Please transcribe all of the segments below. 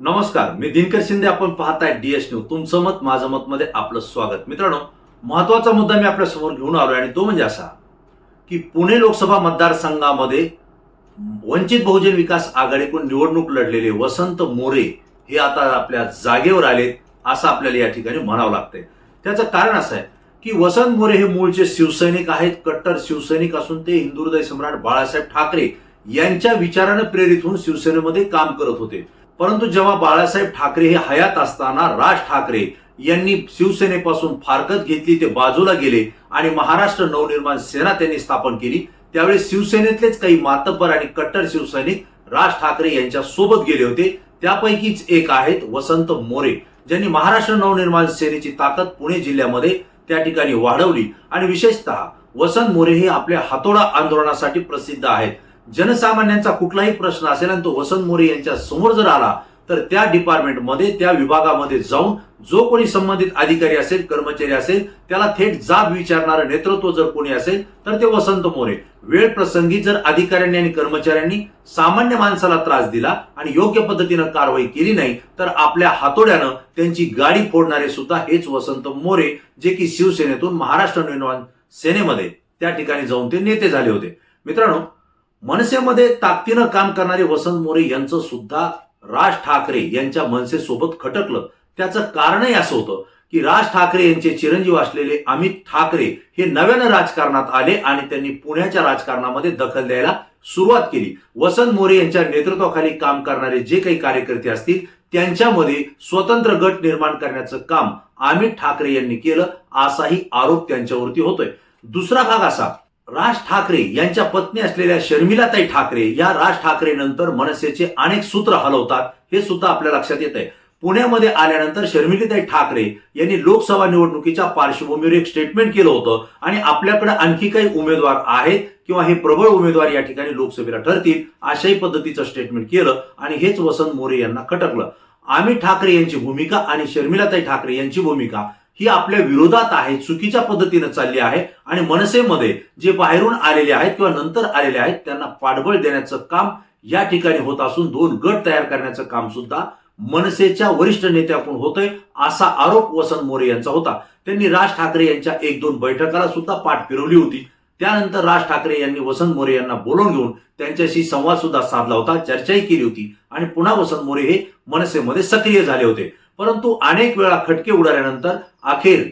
नमस्कार मी दिनकर शिंदे आपण पाहताय डीएस न्यूज तुमचं मत माझं मत मध्ये आपलं स्वागत. मित्रांनो महत्त्वाचा मुद्दा मी आपल्यासमोर घेऊन आलो आणि तो म्हणजे असा की पुणे लोकसभा मतदारसंघामध्ये वंचित बहुजन विकास आघाडीकडून निवडणूक लढलेले वसंत मोरे हे आता आपल्या जागेवर आलेत असं आपल्याला या ठिकाणी म्हणावं लागतंय. त्याचं कारण असं आहे की वसंत मोरे हे मूळचे शिवसैनिक आहेत कट्टर शिवसैनिक असून ते हिंदुदय सम्राट बाळासाहेब ठाकरे यांच्या विचारानं प्रेरित होऊन शिवसेनेमध्ये काम करत होते. परंतु जेव्हा बाळासाहेब ठाकरे हे हयात असताना राज ठाकरे यांनी शिवसेनेपासून फारकत घेतली ते बाजूला गेले आणि महाराष्ट्र नवनिर्माण सेना त्यांनी स्थापन केली. त्यावेळी शिवसेनेतलेच काही मातब्बर आणि कट्टर शिवसैनिक राज ठाकरे यांच्या सोबत गेले होते. त्यापैकीच एक आहेत वसंत मोरे ज्यांनी महाराष्ट्र नवनिर्माण सेनेची ताकद पुणे जिल्ह्यामध्ये त्या ठिकाणी वाढवली. आणि विशेषतः वसंत मोरे हे आपल्या हातोडा आंदोलनासाठी प्रसिद्ध आहेत. जनसामान्यांचा कुठलाही प्रश्न असेल आणि तो वसंत मोरे यांच्या समोर जर आला तर त्या डिपार्टमेंटमध्ये त्या विभागामध्ये जाऊन जो कोणी संबंधित अधिकारी असेल कर्मचारी असेल त्याला थेट जाब विचारणारं नेतृत्व जर कोणी असेल तर ते वसंत मोरे. वेळ प्रसंगी जर अधिकाऱ्यांनी आणि कर्मचाऱ्यांनी सामान्य माणसाला त्रास दिला आणि योग्य पद्धतीनं कारवाई केली नाही तर आपल्या हातोड्यानं त्यांची गाडी फोडणारे सुद्धा हेच वसंत मोरे जे की शिवसेनेतून महाराष्ट्र निर्माण सेनेमध्ये त्या ठिकाणी जाऊन ते नेते झाले होते. मित्रांनो मनसेमध्ये ताकदीनं काम करणारे वसंत मोरे यांचं सुद्धा राज ठाकरे यांच्या मनसेसोबत खटकलं. त्याचं कारणही असं होतं की राज ठाकरे यांचे चिरंजीव असलेले अमित ठाकरे हे नव्यानं राजकारणात आले आणि त्यांनी पुण्याच्या राजकारणामध्ये दखल द्यायला सुरुवात केली. वसंत मोरे यांच्या नेतृत्वाखाली काम करणारे जे काही कार्यकर्ते असतील त्यांच्यामध्ये स्वतंत्र गट निर्माण करण्याचं काम अमित ठाकरे यांनी केलं असाही आरोप त्यांच्यावरती होतोय. दुसरा भाग असा राज ठाकरे यांच्या पत्नी असलेल्या शर्मिलाताई ठाकरे या राज ठाकरे नंतर मनसेचे अनेक सूत्र हलवतात. हे सुद्धा आपल्या लक्षात येत आहे पुण्यामध्ये आल्यानंतर शर्मिलीताई ठाकरे यांनी लोकसभा निवडणुकीच्या पार्श्वभूमीवर एक स्टेटमेंट केलं होतं आणि आपल्याकडे आणखी काही उमेदवार आहेत किंवा हे प्रबळ उमेदवार या ठिकाणी लोकसभेला ठरतील अशाही पद्धतीचं स्टेटमेंट केलं आणि हेच वसंत मोरे यांना खटकलं. अमित ठाकरे यांची भूमिका आणि शर्मिलाताई ठाकरे यांची भूमिका ही आपल्या विरोधात आहे चुकीच्या पद्धतीनं चालली आहे आणि मनसेमध्ये जे बाहेरून आलेले आहेत किंवा नंतर आलेले आहेत त्यांना पाठबळ देण्याचं काम या ठिकाणी होत असून दोन गट तयार करण्याचं काम सुद्धा मनसेच्या वरिष्ठ नेत्याकडून होतंय असा आरोप वसंत मोरे यांचा होता. त्यांनी राज ठाकरे यांच्या एक दोन बैठकाला सुद्धा पाठ फिरवली होती. त्यानंतर राज ठाकरे यांनी वसंत मोरे यांना बोलवून घेऊन त्यांच्याशी संवाद सुद्धा साधला होता चर्चाही केली होती आणि पुन्हा वसंत मोरे हे मनसेमध्ये सक्रिय झाले होते. परंतु अनेक वेळा खटके उडाल्यानंतर अखेर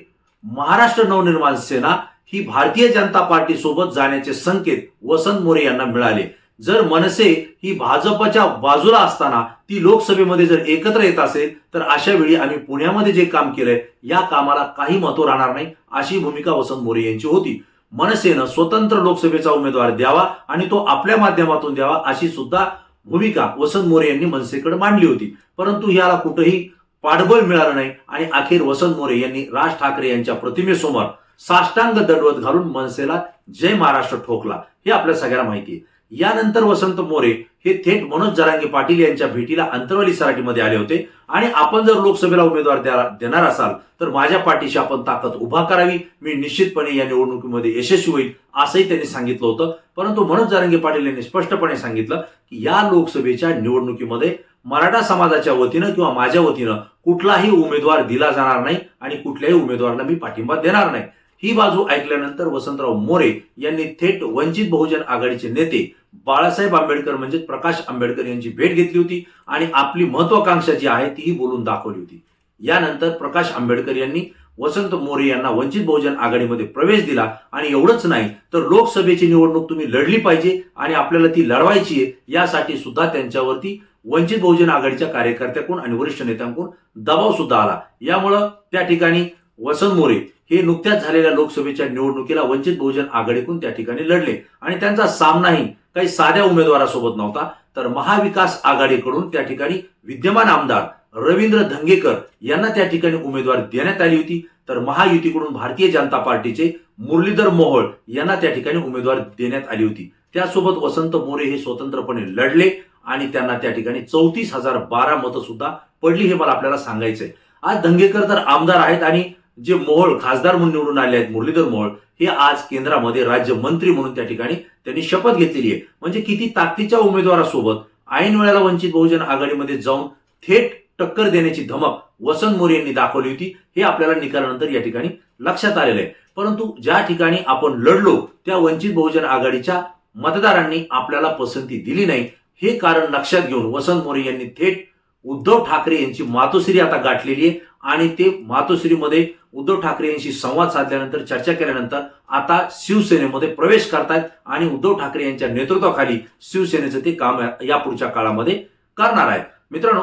महाराष्ट्र नवनिर्माण सेना ही भारतीय जनता पार्टी सोबत जाण्याचे संकेत वसंत मोरे यांना मिळाले. जर मनसे ही भाजपच्या बाजूला असताना ती लोकसभेमध्ये जर एकत्र येत असेल तर अशा वेळी आम्ही पुण्यामध्ये जे काम केलंय या कामाला काही महत्त्व राहणार नाही अशी भूमिका वसंत मोरे यांची होती. मनसेनं स्वतंत्र लोकसभेचा उमेदवार द्यावा आणि तो आपल्या माध्यमातून द्यावा अशी सुद्धा भूमिका वसंत मोरे यांनी मनसेकडे मांडली होती. परंतु याला कुठेही पाठबळ मिळालं नाही आणि अखेर वसंत मोरे यांनी राज ठाकरे यांच्या प्रतिमेसमोर साष्टांग दंडवत घालून मनसेला जय महाराष्ट्र ठोकला. हे आपल्या सगळ्यांना माहिती आहे. यानंतर वसंत मोरे हे थेट मनोज जरांगे पाटील यांच्या भेटीला अंतरवाली सराटीमध्ये आले होते. आणि आपण जर लोकसभेला उमेदवार देणार असाल तर माझ्या पाठीशी आपण ताकद उभा करावी. मी निश्चितपणे या निवडणुकीमध्ये यशस्वी होईल असंही त्यांनी सांगितलं होतं. परंतु मनोज जरांगे पाटील यांनी स्पष्टपणे सांगितलं की या लोकसभेच्या निवडणुकीमध्ये मराठा समाजाच्या वतीनं किंवा माझ्या वतीनं कुठलाही उमेदवार दिला जाणार नाही आणि कुठल्याही उमेदवाराला मी पाठिंबा देणार नाही. ही बाजू ऐकल्यानंतर वसंतराव मोरे यांनी थेट वंचित बहुजन आघाडीचे नेते बाळासाहेब आंबेडकर म्हणजे प्रकाश आंबेडकर यांची भेट घेतली होती आणि आपली महत्वाकांक्षा जी आहे तीही बोलून दाखवली होती. यानंतर प्रकाश आंबेडकर यांनी वसंत मोरे यांना वंचित बहुजन आघाडीमध्ये प्रवेश दिला आणि एवढंच नाही तर लोकसभेची निवडणूक तुम्ही लढली पाहिजे आणि आपल्याला ती लढवायची आहे यासाठी सुद्धा त्यांच्यावरती वंचित बहुजन आघाडीच्या कार्यकर्त्याकडून आणि वरिष्ठ नेत्यांकडून दबाव सुद्धा आला. यामुळं त्या ठिकाणी वसंत मोरे हे नुकत्याच झालेल्या लोकसभेच्या निवडणुकीला वंचित बहुजन आघाडीकडून त्या ठिकाणी लढले. आणि त्यांचा सामनाही काही साध्या उमेदवारासोबत नव्हता तर महाविकास आघाडीकडून त्या ठिकाणी विद्यमान आमदार रवींद्र धंगेकर यांना त्या ठिकाणी उमेदवार देण्यात आली होती. तर महायुतीकडून भारतीय जनता पार्टीचे मुरलीधर मोहोळ यांना त्या ठिकाणी उमेदवार देण्यात आली होती. त्यासोबत वसंत मोरे हे स्वतंत्रपणे लढले आणि त्यांना त्या ठिकाणी चौतीस हजार बारा मतं सुद्धा पडली हे मला आपल्याला सांगायचंय. आज धंगेकर तर आमदार आहेत आणि जे मोहोळ खासदार म्हणून निवडून आले आहेत मुरलीधर मोहोळ हे आज केंद्रामध्ये राज्यमंत्री म्हणून त्या ठिकाणी त्यांनी शपथ घेतलेली आहे. म्हणजे किती ताकदीच्या उमेदवारासोबत ऐन वेळेला वंचित बहुजन आघाडीमध्ये जाऊन थेट टक्कर देण्याची धमक वसंत मोरे यांनी दाखवली होती हे आपल्याला निकालानंतर या ठिकाणी लक्षात आलेलं आहे. परंतु ज्या ठिकाणी आपण लढलो त्या वंचित बहुजन आघाडीच्या मतदारांनी आपल्याला पसंती दिली नाही हे कारण लक्षात घेऊन वसंत मोरे यांनी थेट उद्धव ठाकरे यांची मातोश्री आता गाठलेली आहे आणि ते मातोश्रीमध्ये उद्धव ठाकरे यांशी संवाद साधल्यानंतर चर्चा केल्यानंतर आता शिवसेनेमध्ये प्रवेश करतायत आणि उद्धव ठाकरे यांच्या नेतृत्वाखाली शिवसेनेचं ते काम या- पुढच्या काळामध्ये करणार आहेत. मित्रांनो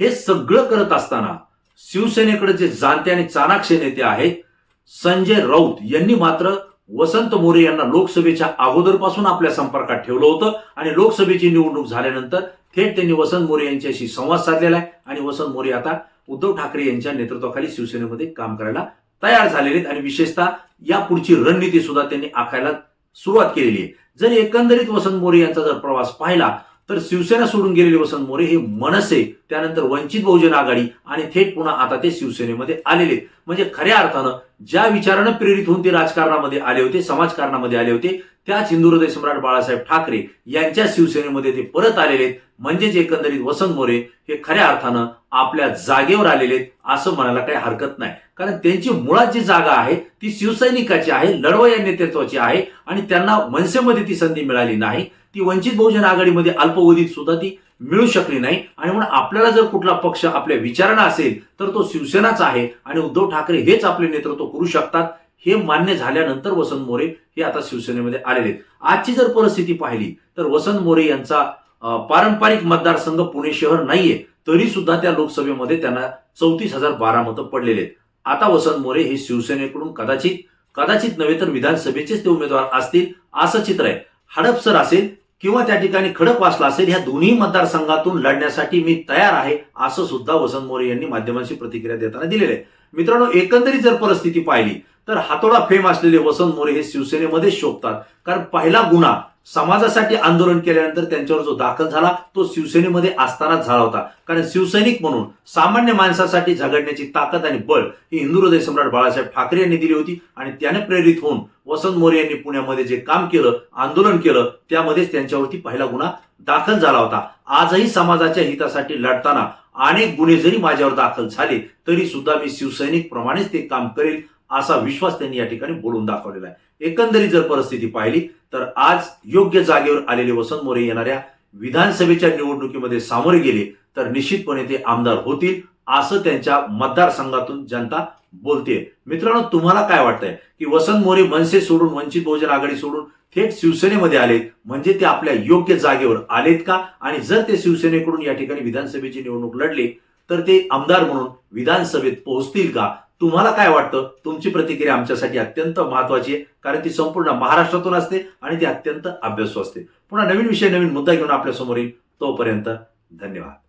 हे सगळं करत असताना शिवसेनेकडे जे जाणते आणि चाणाक्ष नेते आहेत संजय राऊत यांनी मात्र वसंत मोरे यांना लोकसभेच्या अगोदरपासून आपल्या संपर्कात ठेवलं होतं आणि लोकसभेची निवडणूक झाल्यानंतर थेट त्यांनी वसंत मोरे यांच्याशी संवाद साधलेला आहे आणि वसंत मोरे आता उद्धव ठाकरे यांच्या नेतृत्वाखाली शिवसेनेमध्ये काम करायला तयार झालेले आहेत. आणि विशेषतः या पुढची रणनीती सुद्धा त्यांनी आखायला सुरुवात केलेली आहे. जर एकंदरीत वसंत मोरे यांचा जर प्रवास पाहिला तर शिवसेना सोडून गेलेले वसंत मोरे हे मनसे त्यानंतर वंचित बहुजन आघाडी आणि थेट पुन्हा आता ते शिवसेनेमध्ये आलेले म्हणजे खऱ्या अर्थानं ज्या विचारानं प्रेरित होऊन ते राजकारणामध्ये आले होते समाजकारणामध्ये आले होते त्याच हिंदुहृदय सम्राट बाळासाहेब ठाकरे यांच्या शिवसेनेमध्ये ते परत आलेले आहेत. म्हणजेच एकंदरीत वसंत मोरे हे खऱ्या अर्थानं आपल्या जागेवर आलेले आहेत असं म्हणायला काही हरकत नाही. कारण त्यांची मुळात जी जागा आहे ती शिवसैनिकाची आहे लढवय या नेतृत्वाची आहे आणि त्यांना मनसेमध्ये ती संधी मिळाली नाही. ती वंचित बहुजन आघाडीमध्ये अल्पवधीत सुद्धा ती मिळू शकली नाही. आणि म्हणून आपल्याला जर कुठला पक्ष आपल्या विचारणा असेल तर तो शिवसेनाच आहे आणि उद्धव ठाकरे हेच आपले नेतृत्व करू शकतात. हे मान्य झाल्यानंतर वसंत मोरे हे आता शिवसेनेमध्ये आलेले आहेत. आजची जर परिस्थिती पाहिली तर वसंत मोरे यांचा पारंपरिक मतदारसंघ पुणे शहर नाहीये तरी सुद्धा त्या लोकसभेमध्ये त्यांना चौतीस हजार बारा मतं पडलेले आहेत. आता वसंत मोरे हे शिवसेनेकडून कदाचित कदाचित नव्हे तर विधानसभेचेच ते उमेदवार असतील असं चित्र आहे. हडपसर असेल किंवा त्या ठिकाणी खडकवासला असेल ह्या दोन्ही मतदारसंघातून लढण्यासाठी मी तयार आहे असं सुद्धा वसंत मोरे यांनी माध्यमांशी प्रतिक्रिया देताना दिलेलं आहे. मित्रांनो एकंदरीत जर परिस्थिती पाहिली तर हातोडा फेम असलेले वसंत मोरे हे शिवसेनेमध्ये शोभतात. कारण पहिला गुन्हा समाजासाठी आंदोलन केल्यानंतर त्यांच्यावर जो दाखल झाला तो शिवसेनेमध्ये असतानाच झाला होता. कारण शिवसैनिक म्हणून सामान्य माणसासाठी झगडण्याची ताकद आणि बळ ही हिंदू हृदय सम्राट बाळासाहेब ठाकरे यांनी दिली होती आणि त्याने प्रेरित होऊन वसंत मोरे यांनी पुण्यामध्ये जे काम केलं आंदोलन केलं त्यामध्येच त्यांच्यावरती पहिला गुन्हा दाखल झाला होता. आजही समाजाच्या हितासाठी लढताना अनेक गुन्हे जरी माझ्यावर दाखल झाले तरी सुद्धा मी शिवसैनिक प्रमाणेच ते काम करेल असा विश्वास त्यांनी या ठिकाणी बोलून दाखवलेला आहे. एकंदरीत जर परिस्थिती पाहिली तर आज योग्य जागेवर आलेले वसंत मोरे येणाऱ्या विधानसभेच्या निवडणुकीमध्ये सामोरे गेले तर निश्चितपणे ते आमदार होतील असं त्यांच्या मतदारसंघातून जनता बोलते मित्रांनो तुम्हाला काय वाटतंय? की वसंत मोरे मनसे सोडून वंचित बहुजन आघाडी सोडून थेट शिवसेनेमध्ये आलेत म्हणजे ते आपल्या योग्य जागेवर आलेत का? आणि जर ते शिवसेनेकडून या ठिकाणी विधानसभेची निवडणूक लढले तर ते आमदार म्हणून विधानसभेत पोहोचतील का? तुम्हाला काय वाटतं? तुमची प्रतिक्रिया आमच्यासाठी अत्यंत महत्वाची आहे. कारण ती संपूर्ण महाराष्ट्रातून असते आणि ती अत्यंत अभ्यासू असते. पुन्हा नवीन विषय नवीन मुद्दा घेऊन आपल्यासमोर येईल तोपर्यंत धन्यवाद.